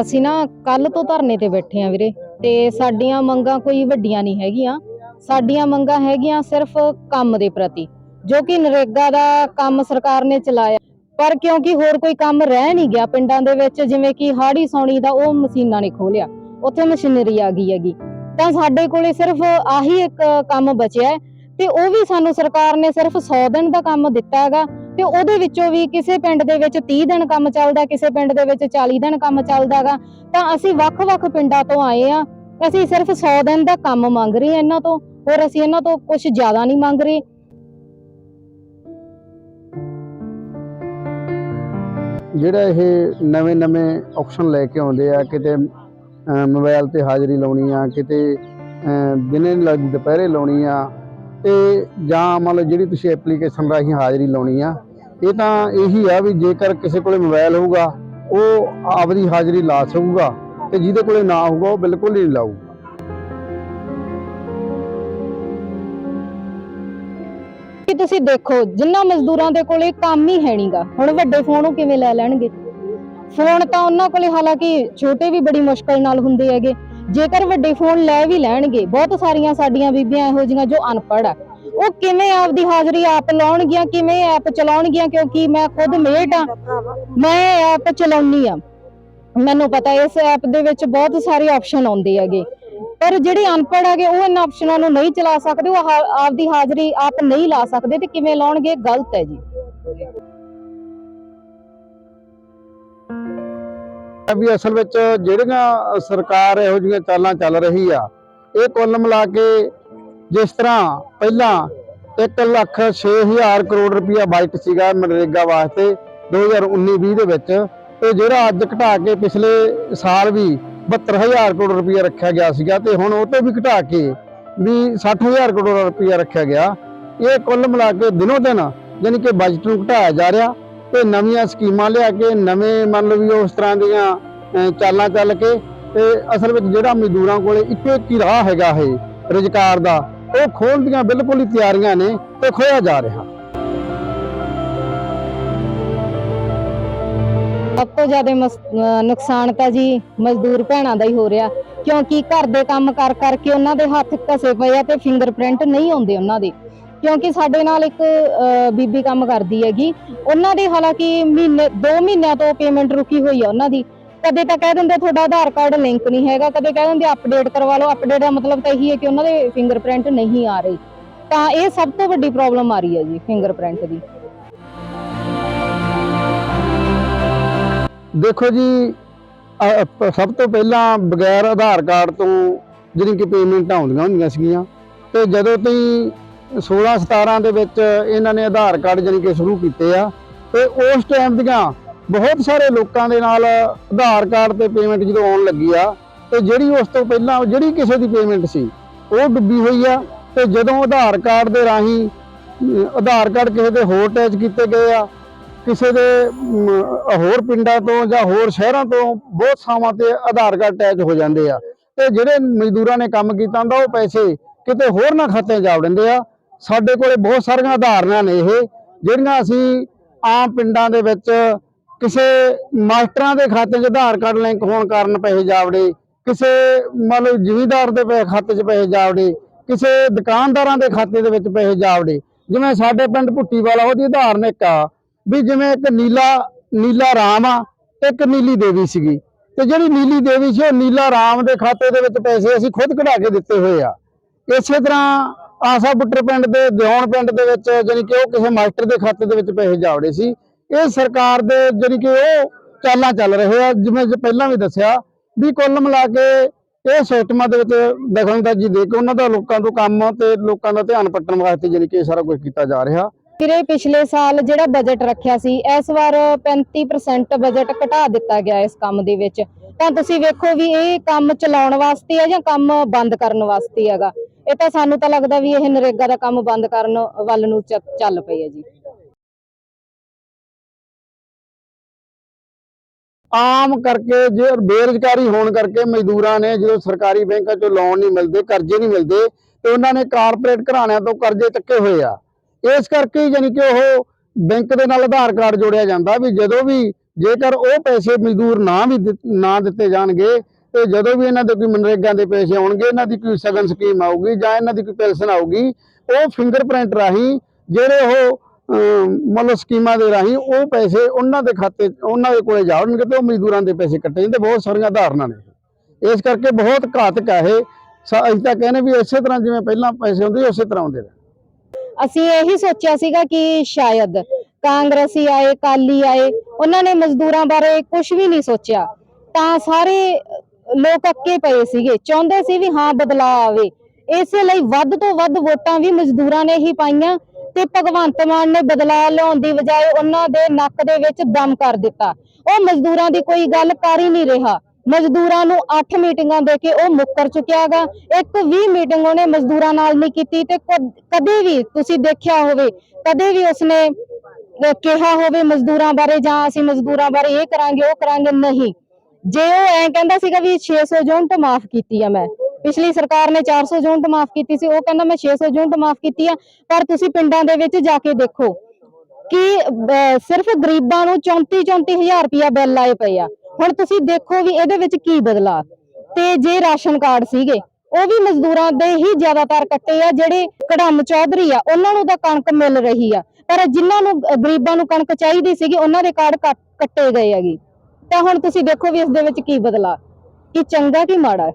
ਅਸੀਂ ਨਾ ਕੱਲ ਤੋਂ ਧਰਨੇ ਤੇ ਬੈਠੇ ਆ ਵੀਰੇ, ਤੇ ਸਾਡੀਆਂ ਮੰਗਾਂ ਕੋਈ ਵੱਡੀਆਂ ਨਹੀਂ ਹੈਗੀਆਂ। ਸਾਡੀਆਂ ਮੰਗਾਂ ਹੈਗੀਆਂ ਸਿਰਫ ਕੰਮ ਦੇ ਪ੍ਰਤੀ, ਜੋ ਕਿ ਨਰੇਗਾ ਦਾ ਕੰਮ ਸਰਕਾਰ ਨੇ ਚਲਾਇਆ। ਪਰ ਕਿਉਂਕਿ ਹੋਰ ਕੋਈ ਕੰਮ ਰਹਿ ਨਹੀਂ ਗਿਆ ਪਿੰਡਾਂ ਦੇ ਵਿੱਚ, ਜਿਵੇਂ ਕਿ ਹਾੜੀ ਸੌਣੀ ਦਾ ਉਹ ਮਸ਼ੀਨਾਂ ਨੇ ਖੋਲਿਆ ਉੱਥੇ ਮਸ਼ੀਨਰੀ ਆ ਗਈ ਹੈਗੀ। ਤਾਂ ਸਾਡੇ ਕੋਲੇ ਸਿਰਫ ਆਹੀ ਇੱਕ ਕੰਮ ਬਚਿਆ ਤੇ ਉਹ ਵੀ ਸਾਨੂੰ ਸਰਕਾਰ ਨੇ ਸਿਰਫ 100 ਦਿਨ ਦਾ ਕੰਮ ਦਿੱਤਾ ਹੈਗਾ ਤੇ ਉਹਦੇ ਵਿੱਚੋਂ ਵੀ ਕਿਸੇ ਪਿੰਡ ਦੇ ਵਿੱਚ 30 ਦਿਨ ਕੰਮ ਚੱਲਦਾ ਕਿਸੇ ਪਿੰਡ ਦੇ ਵਿੱਚ 40 ਦਿਨ ਕੰਮ ਚੱਲਦਾਗਾ ਤਾਂ ਅਸੀਂ ਵੱਖ-ਵੱਖ ਪਿੰਡਾਂ ਤੋਂ ਆਏ ਆ ਅਸੀਂ ਸਿਰਫ 100 ਦਿਨ ਦਾ ਕੰਮ ਮੰਗ ਰਹੇ ਹਾਂ ਇਹਨਾਂ ਤੋਂ ਹੋਰ ਅਸੀਂ ਇਹਨਾਂ ਤੋਂ ਕੁਝ ਜ਼ਿਆਦਾ ਨਹੀਂ ਮੰਗ ਰਹੇ। ਜਿਹੜਾ ਇਹ ਨਵੇਂ-ਨਵੇਂ ਆਪਸ਼ਨ ਲੈ ਕੇ ਆਉਂਦੇ ਆ ਕਿਤੇ ਅਹ, ਮੋਬਾਈਲ ਤੇ ਹਾਜ਼ਰੀ ਲਾਉਣੀ ਆ ਕਿਤੇ ਅਹ, ਦਿਨੇ ਲੱਗਦੀ ਦੁਪਹਿਰੇ ਲਾਉਣੀ ਆ ਤੇ ਜਾਂ ਮੰਨ ਜਿਹੜੀ ਤੁਸੀਂ ਐਪਲੀਕੇਸ਼ਨ ਰਾਹੀਂ ਹਾਜ਼ਰੀ ਲਾਉਣੀ ਆ, ਇਹ ਤਾਂ ਇਹੀ ਆ ਵੀ ਜੇਕਰ ਕਿਸੇ ਕੋਲੇ ਮੋਬਾਈਲ ਹੋਊਗਾ, ਉਹ ਆਪਦੀ ਹਾਜ਼ਰੀ ਲਾ ਸਕੂਗਾ ਤੇ ਜਿਹਦੇ ਕੋਲੇ ਨਾ ਹੋਊਗਾ, ਉਹ ਬਿਲਕੁਲ ਨਹੀਂ ਲਾਊਗਾ। ਕਿ ਤੁਸੀਂ ਦੇਖੋ, ਜਿੰਨਾ ਮਜ਼ਦੂਰਾਂ ਦੇ ਕੋਲੇ ਕੰਮ ਹੀ ਹੈ ਨਹੀਂਗਾ ਹੁਣ ਵੱਡੇ ਫੋਨ ਉਹ ਕਿਵੇਂ ਲੈ ਲੈਣਗੇ? ਫੋਨ ਤਾਂ ਉਹਨਾਂ ਕੋਲੇ ਹਾਲਾਂਕਿ ਛੋਟੇ ਵੀ ਬੜੀ ਮੁਸ਼ਕਲ ਨਾਲ ਹੁੰਦੇ ਹੈਗੇ। ਜੇਕਰ ਵੱਡੇ ਫੋਨ ਲੈ ਵੀ ਲੈਣਗੇ, ਬਹੁਤ ਸਾਰੀਆਂ ਸਾਡੀਆਂ ਬੀਬੀਆਂ ਇਹੋ ਜਿਹੀਆਂ ਜੋ ਅਨਪੜ੍ਹ ਆ, ਉਹ ਕਿਵੇਂ ਆਪਦੀ ਹਾਜ਼ਰੀ ਆਪ ਲਾਉਣਗੀਆਂ, ਕਿਵੇਂ ਐਪ ਚਲਾਉਣਗੀਆਂ, ਕਿਉਂਕਿ ਮੈਂ ਖੁਦ ਮੇਟ ਆ, ਮੈਂ ਐਪ ਚਲਾਉਣੀ ਆ। ਮੈਨੂੰ ਪਤਾ ਇਸ ਐਪ ਦੇ ਵਿੱਚ ਬਹੁਤ ਸਾਰੇ ਆਪਸ਼ਨ ਆਉਂਦੇ ਹੈਗੇ। ਪਰ ਜਿਹੜੇ ਅਨਪੜ੍ਹ ਹੈਗੇ, ਉਹ ਇਹਨਾਂ ਆਪਸ਼ਨਾਂ ਨੂੰ ਨਹੀਂ ਚਲਾ ਸਕਦੇ, ਉਹ ਆਪਦੀ ਹਾਜ਼ਰੀ ਆਪ ਨਹੀਂ ਲਾ ਸਕਦੇ ਤੇ ਕਿਵੇਂ ਲਾਉਣਗੇ, ਗਲਤ ਹੈ ਜੀ। ਵੀ ਅਸਲ ਵਿੱਚ ਜਿਹੜੀਆਂ ਸਰਕਾਰ ਇਹੋ ਜਿਹੀਆਂ ਚਾਲਾਂ ਚੱਲ ਰਹੀ ਆ, ਇਹ ਕੁੱਲ ਮਿਲਾ ਕੇ ਜਿਸ ਤਰ੍ਹਾਂ ਪਹਿਲਾਂ 1 ਲੱਖ 6000 ਕਰੋੜ ਰੁਪਇਆ ਬਜਟ ਸੀਗਾ ਮਨਰੇਗਾ ਵਾਸਤੇ 2019-20 ਦੇ ਵਿੱਚ, ਤੇ ਜਿਹੜਾ ਅੱਜ ਘਟਾ ਕੇ ਪਿਛਲੇ ਸਾਲ ਵੀ 72000 ਕਰੋੜ ਰੁਪਇਆ ਰੱਖਿਆ ਗਿਆ ਸੀਗਾ, ਤੇ ਹੁਣ ਉਹ ਤੋਂ ਵੀ ਘਟਾ ਕੇ ਵੀ 60000 ਕਰੋੜ ਰੁਪਇਆ ਰੱਖਿਆ ਗਿਆ। ਇਹ ਕੁੱਲ ਮਿਲਾ ਕੇ ਦਿਨੋ ਦਿਨ ਯਾਨੀ ਕਿ ਬਜਟ ਨੂੰ ਘਟਾਇਆ ਜਾ ਰਿਹਾ। ਤੇ ਨਵੀਆਂ ਸਕੀਮਾਂ ਲਿਆ ਕੇ, ਨਵੇਂ ਮੰਨ ਲਓ ਵੀ ਉਸ ਤਰ੍ਹਾਂ ਦੀਆਂ ਚਾਲਾਂ ਚੱਲ ਕੇ, ਤੇ ਅਸਲ ਵਿੱਚ ਜਿਹੜਾ ਮਜ਼ਦੂਰਾਂ ਕੋਲੇ ਇੱਕੋ ਇੱਕ ਹੀ ਰਾਹ ਹੈਗਾ ਹੈ ਰੁਜ਼ਗਾਰ ਦਾ, ਉਹ ਖੋਲ੍ਹਣ ਦੀਆਂ ਬਿਲਕੁਲ ਹੀ ਤਿਆਰੀਆਂ ਨੇ ਤੇ ਖੋਇਆ ਜਾ ਰਿਹਾ। ਸਭ ਤੋਂ ਜ਼ਿਆਦਾ ਨੁਕਸਾਨ ਤਾਂ ਜੀ ਮਜ਼ਦੂਰ ਭੈਣਾਂ ਦਾ ਹੀ ਹੋ ਰਿਹਾ, ਕਿਉਂਕਿ ਘਰ ਦੇ ਕੰਮ ਕਰ ਕਰਕੇ ਉਹਨਾਂ ਦੇ ਹੱਥ ਘਸੇ ਪਏ ਆ ਤੇ ਫਿੰਗਰਪ੍ਰਿੰਟ ਨਹੀਂ ਆਉਂਦੇ ਉਹਨਾਂ ਦੇ। ਕਿਉਂਕਿ ਸਾਡੇ ਨਾਲ ਇੱਕ ਬੀਬੀ ਕੰਮ ਕਰਦੀ ਹੈਗੀ। ਉਹਨਾਂ ਦੇ ਹਾਲਾਂਕਿ ਮਹੀਨੇ 2 ਮਹੀਨਿਆਂ ਤੋਂ ਪੇਮੈਂਟ ਰੁਕੀ ਹੋਈ ਆ ਉਹਨਾਂ ਦੀ। ਕਦੇ ਤਾਂ ਕਹਿ ਦਿੰਦੇ ਤੁਹਾਡਾ ਆਧਾਰ ਕਾਰਡ ਲਿੰਕ ਨਹੀਂ ਹੈਗਾ, ਕਦੇ ਕਹਿ ਦਿੰਦੇ ਅਪਡੇਟ ਕਰਵਾ ਲਓ। ਅਪਡੇਟ ਦਾ ਮਤਲਬ ਤਾਂ ਇਹੀ ਹੈ ਕਿ ਉਹਨਾਂ ਦੇ ਫਿੰਗਰਪ੍ਰਿੰਟ ਨਹੀਂ ਆ ਰਹੇ। ਤਾਂ ਇਹ ਸਭ ਤੋਂ ਵੱਡੀ ਪ੍ਰੋਬਲਮ ਆ ਰਹੀ ਹੈ ਜੀ ਫਿੰਗਰਪ੍ਰਿੰਟ ਦੀ। ਦੇਖੋ ਜੀ ਸਭ ਤੋਂ ਪਹਿਲਾਂ ਬਗੈਰ ਆਧਾਰ ਕਾਰਡ ਤੋਂ, ਜਿਹੜੀ ਕਿ ਪੇਮੈਂਟਾਂ ਆਉਂਦੀਆਂ ਹੁੰਦੀਆਂ ਸੀਗੀਆਂ, ਤੇ ਜਦੋਂ ਤੋਂ 16 17 ਦੇ ਵਿੱਚ ਇਹਨਾਂ ਨੇ ਆਧਾਰ ਕਾਰਡ ਜਾਣੀ ਕਿ ਸ਼ੁਰੂ ਕੀਤੇ ਆ ਤੇ ਉਸ ਟਾਈਮ ਦੀਆਂ ਬਹੁਤ ਸਾਰੇ ਲੋਕਾਂ ਦੇ ਨਾਲ ਆਧਾਰ ਕਾਰਡ ਤੇ ਪੇਮੈਂਟ ਜਦੋਂ ਆਉਣ ਲੱਗੀ ਆ, ਤੇ ਜਿਹੜੀ ਉਸ ਤੋਂ ਪਹਿਲਾਂ ਜਿਹੜੀ ਕਿਸੇ ਦੀ ਪੇਮੈਂਟ ਸੀ, ਉਹ ਡੁੱਬੀ ਹੋਈ ਆ ਤੇ ਜਦੋਂ ਆਧਾਰ ਕਾਰਡ ਦੇ ਰਾਹੀਂ ਆਧਾਰ ਕਾਰਡ ਕਿਸੇ ਦੇ ਹੋਰ ਅਟੈਚ ਕੀਤੇ ਗਏ ਆ, ਕਿਸੇ ਦੇ ਹੋਰ ਪਿੰਡਾਂ ਤੋਂ ਜਾਂ ਹੋਰ ਸ਼ਹਿਰਾਂ ਤੋਂ ਬਹੁਤ ਥਾਵਾਂ ਤੇ ਆਧਾਰ ਕਾਰਡ ਅਟੈਚ ਹੋ ਜਾਂਦੇ ਆ। ਤੇ ਜਿਹੜੇ ਮਜ਼ਦੂਰਾਂ ਨੇ ਕੰਮ ਕੀਤਾ ਹੁੰਦਾ, ਉਹ ਪੈਸੇ ਕਿਤੇ ਹੋਰ ਨਾ ਖਾਤੇ 'ਚ ਜਾ ਵੜਦੇ ਆ। ਸਾਡੇ ਕੋਲੇ ਬਹੁਤ ਸਾਰੀਆਂ ਉਦਾਹਰਨਾਂ ਨੇ ਇਹ, ਜਿਹੜੀਆਂ ਅਸੀਂ ਆਮ ਪਿੰਡਾਂ ਦੇ ਵਿੱਚ ਕਿਸੇ ਮਾਸਟਰਾਂ ਦੇ ਖਾਤੇ 'ਚ ਆਧਾਰ ਕਾਰਡ ਲਿੰਕ ਹੋਣ ਕਾਰਨ ਪੈਸੇ ਜਾਵੜੇ, ਕਿਸੇ ਮਤਲਬ ਜ਼ਿਮੀਦਾਰ ਦੇ ਪੈ- ਖਾਤੇ 'ਚ ਪੈਸੇ ਜਾਵੜੇ, ਕਿਸੇ ਦੁਕਾਨਦਾਰਾਂ ਦੇ ਖਾਤੇ ਦੇ ਵਿੱਚ ਪੈਸੇ ਜਾਵੜੇ। ਜਿਵੇਂ ਸਾਡੇ ਪਿੰਡ ਭੁੱਟੀ ਵਾਲਾ ਉਹਦੀ ਉਦਾਹਰਨ ਇੱਕ ਆ, ਵੀ ਜਿਵੇਂ ਇੱਕ ਨੀਲਾ ਨੀਲਾ ਰਾਮ ਆ, ਤੇ ਇੱਕ ਨੀਲੀ ਦੇਵੀ ਸੀਗੀ। ਤੇ ਜਿਹੜੀ ਨੀਲੀ ਦੇਵੀ ਸੀ, ਉਹ ਨੀਲਾ ਰਾਮ ਦੇ ਖਾਤੇ ਦੇ ਵਿੱਚ ਪੈਸੇ ਅਸੀਂ ਖੁਦ ਕਢਾ ਕੇ ਦਿੱਤੇ ਹੋਏ ਆ। ਇਸੇ ਤਰ੍ਹਾਂ ਆਸਾ ਬੁੱਟਰ ਪਿੰਡ ਦੇ ਦਿਉਣ ਪਿੰਡ ਦੇ ਵਿੱਚ ਜਾਣੀ ਕਿ ਉਹ ਕਿਸੇ ਮਾਸਟਰ ਦੇ ਖਾਤੇ ਦੇ ਵਿੱਚ ਪੈਸੇ ਜਾਵੜੇ ਸੀ। ਇਹ ਸਰਕਾਰ ਦੇ ਜਾਣੀ ਕਿ ਉਹ ਚਾਲਾਂ ਚੱਲ ਰਹੇ ਆ, ਜਿਵੇਂ ਪਹਿਲਾਂ ਵੀ ਦੱਸਿਆ ਵੀ ਕੁੱਲ ਮਿਲਾ ਕੇ ਇਹ ਸਿਸਟਮਾਂ ਦੇ ਵਿੱਚ ਦਖਲਅੰਦਾਜ਼ੀ ਦੇ ਕੇ ਉਹਨਾਂ ਦਾ ਲੋਕਾਂ ਤੋਂ ਕੰਮ ਤੇ ਲੋਕਾਂ ਦਾ ਧਿਆਨ ਪੱਟਣ ਵਾਸਤੇ ਜਾਣੀ ਕਿ ਸਾਰਾ ਕੁਝ ਕੀਤਾ ਜਾ ਰਿਹਾ। ਵੀਰੇ, ਪਿਛਲੇ ਸਾਲ ਜਿਹੜਾ ਬਜਟ ਰੱਖਿਆ ਸੀ, ਇਸ ਵਾਰ 35% ਬਜਟ ਘਟਾ ਦਿੱਤਾ ਗਿਆ ਇਸ ਕੰਮ ਦੇ ਵਿੱਚ। ਤਾਂ ਤੁਸੀਂ ਵੇਖੋ ਵੀ ਇਹ ਕੰਮ ਚਲਾਉਣ ਵਾਸਤੇ ਹੈ ਜਾਂ ਕੰਮ ਬੰਦ ਕਰਨ ਵਾਸਤੇ ਹੈਗਾ? ਇਹ ਤਾਂ ਸਾਨੂੰ ਤਾਂ ਲੱਗਦਾ ਵੀ ਇਹ ਨਰੇਗਾ ਦਾ ਕੰਮ ਬੰਦ ਕਰਨ ਵੱਲ ਨੂੰ ਚੱਲ ਪਈ ਹੈ ਜੀ। ਆਮ ਕਰਕੇ ਜੇ ਬੇਰੁਜ਼ਗਾਰੀ ਹੋਣ ਕਰਕੇ ਮਜ਼ਦੂਰਾਂ ਨੇ ਜਦੋਂ ਸਰਕਾਰੀ ਬੈਂਕਾਂ ਚੋਂ ਲੋਨ ਨਹੀਂ ਮਿਲਦੇ, ਕਰਜ਼ੇ ਨਹੀਂ ਮਿਲਦੇ, ਤੇ ਉਹਨਾਂ ਨੇ ਕਾਰਪੋਰੇਟ ਘਰਾਣਿਆਂ ਤੋਂ ਕਰਜ਼ੇ ਚੱਕੇ ਹੋਏ ਆ। ਇਸ ਕਰਕੇ ਹੀ ਯਾਨੀ ਕਿ ਉਹ ਬੈਂਕ ਦੇ ਨਾਲ ਆਧਾਰ ਕਾਰਡ ਜੋੜਿਆ ਜਾਂਦਾ ਵੀ ਜਦੋਂ ਵੀ ਜੇਕਰ ਉਹ ਪੈਸੇ ਮਜ਼ਦੂਰ ਨਾ ਵੀ ਨਾ ਦਿੱਤੇ ਜਾਣਗੇ ਤੇ ਜਦੋਂ ਵੀ ਇਹਨਾਂ ਦੇ ਕੋਈ ਮਨਰੇਗਾ ਦੇ ਪੈਸੇ ਆਉਣਗੇ, ਇਹਨਾਂ ਦੀ ਕੋਈ ਸਗਨ ਸਕੀਮ ਆਊਗੀ ਜਾਂ ਇਹਨਾਂ ਦੀ ਕੋਈ ਪੈਨਸ਼ਨ ਆਊਗੀ, ਉਹ ਫਿੰਗਰਪ੍ਰਿੰਟ ਰਾਹੀਂ ਜਿਹੜੇ ਉਹ ਮਤਲਬ ਸਕੀਮਾਂ ਦੇ ਰਾਹੀਂ ਉਹ ਪੈਸੇ ਉਹਨਾਂ ਦੇ ਖਾਤੇ, ਉਹਨਾਂ ਦੇ ਕੋਲੇ ਜਾਣਗੇ ਤੇ ਉਹ ਮਜ਼ਦੂਰਾਂ ਦੇ ਪੈਸੇ ਕੱਟੇ ਜਾਂਦੇ, ਬਹੁਤ ਸਾਰੀਆਂ ਧਾਰਨਾ ਨੇ। ਇਸ ਕਰਕੇ ਬਹੁਤ ਘਾਤਕ ਹੈ ਇਹ। ਅਸੀਂ ਤਾਂ ਕਹਿੰਦੇ ਵੀ ਇਸੇ ਤਰ੍ਹਾਂ ਜਿਵੇਂ ਪਹਿਲਾਂ ਪੈਸੇ ਹੁੰਦੇ, ਉਸੇ ਤਰ੍ਹਾਂ ਹੁੰਦੇ ਅਸੀਂ ਇਹੀ ਸੋਚਿਆ ਸੀਗਾ ਕਿ ਸ਼ਾਇਦ ਕਾਂਗਰਸੀ ਆਏ ਕਾਲੀ ਆਏ, ਉਹਨਾਂ ਨੇ ਮਜ਼ਦੂਰਾਂ ਬਾਰੇ ਕੁਝ ਵੀ ਨਹੀਂ ਸੋਚਿਆ। ਤਾਂ ਸਾਰੇ ਲੋਕ ਅੱਕੇ ਪਏ ਸੀਗੇ। ਚਾਹੁੰਦੇ ਸੀ ਵੀ ਹਾਂ, ਬਦਲਾਅ ਆਵੇ। ਇਸੇ ਲਈ ਵੱਧ ਤੋਂ ਵੱਧ ਵੋਟਾਂ ਵੀ ਮਜ਼ਦੂਰਾਂ ਨੇ ਹੀ ਪਾਈਆਂ ਤੇ ਭਗਵੰਤ ਮਾਨ ਨੇ ਬਦਲਾਅ ਲਿਆਉਣ ਦੀ ਬਜਾਏ ਉਹਨਾਂ ਦੇ ਨੱਕ ਦੇ ਵਿੱਚ ਦਮ ਕਰ ਦਿੱਤਾ। ਉਹ ਮਜ਼ਦੂਰਾਂ ਦੀ ਕੋਈ ਗੱਲ ਕਰ ਹੀ ਨਹੀਂ ਰਿਹਾ। ਮਜ਼ਦੂਰਾਂ ਨੂੰ 8 ਮੀਟਿੰਗਾਂ ਦੇ ਕੇ ਉਹ ਮੁੱਕਰ ਚੁੱਕਿਆਗਾ। ਇੱਕ ਵੀ ਮੀਟਿੰਗ ਉਹਨੇ ਮਜ਼ਦੂਰਾਂ ਨਾਲ ਨਹੀਂ ਕੀਤੀ ਤੇ ਕਦੇ ਵੀ ਤੁਸੀਂ ਦੇਖਿਆ ਹੋਵੇ, ਕਦੇ ਵੀ ਉਸਨੇ ਕਿਹਾ ਹੋਵੇ ਮਜ਼ਦੂਰਾਂ ਬਾਰੇ ਜਾਂ ਅਸੀਂ ਮਜ਼ਦੂਰਾਂ ਬਾਰੇ ਇਹ ਕਰਾਂਗੇ, ਉਹ ਕਰਾਂਗੇ ਨਹੀਂ। ਜੇ ਉਹ ਐ ਕਹਿੰਦਾ ਸੀਗਾ ਵੀ 600 ਯੂਨਿਟ ਮਾਫ ਕੀਤੀ ਆ ਮੈਂ, ਪਿਛਲੀ ਸਰਕਾਰ ਨੇ 400 ਯੂਨਿਟ ਮਾਫ ਕੀਤੀ ਸੀ, ਉਹ ਕਹਿੰਦਾ ਮੈਂ 600 ਯੂਨਿਟ ਮਾਫ ਕੀਤੀ ਆ, ਪਰ ਤੁਸੀਂ ਪਿੰਡਾਂ ਦੇ ਵਿੱਚ ਜਾ ਕੇ ਦੇਖੋ ਕਿ ਸਿਰਫ ਗਰੀਬਾਂ ਨੂੰ 34 34000 ਰੁਪਇਆ ਬਿੱਲ ਆਏ ਪਏ ਆ। ਹੁਣ ਤੁਸੀਂ ਦੇਖੋ ਵੀ ਇਹਦੇ ਵਿੱਚ ਕੀ ਬਦਲਾ ਤੇ ਜੇ ਰਾਸ਼ਨ ਕਾਰਡ ਸੀਗੇ, ਉਹ ਵੀ ਮਜ਼ਦੂਰਾਂ ਦੇ ਹੀ ਜ਼ਿਆਦਾਤਰ ਕੱਟੇ ਆ, ਜਿਹੜੇ ਕੜਮ ਚੌਧਰੀ ਆ, ਉਹਨਾਂ ਨੂੰ ਤਾਂ ਕਣਕ ਮਿਲ ਰਹੀ ਆ। ਪਰ ਜਿਨ੍ਹਾਂ ਨੂੰ, ਗਰੀਬਾਂ ਨੂੰ ਕਣਕ ਚਾਹੀਦੀ ਸੀਗੀ, ਉਹਨਾਂ ਦੇ ਕਾਰਡ ਕੱਟੇ ਗਏ ਹੈਗੇ। ਤਾਂ ਹੁਣ ਤੁਸੀਂ ਦੇਖੋ ਵੀ ਇਸ ਦੇ ਵਿੱਚ ਕੀ ਬਦਲਾ ਕਿ ਚੰਗਾ ਕਿ ਮਾੜਾ ਹੈ।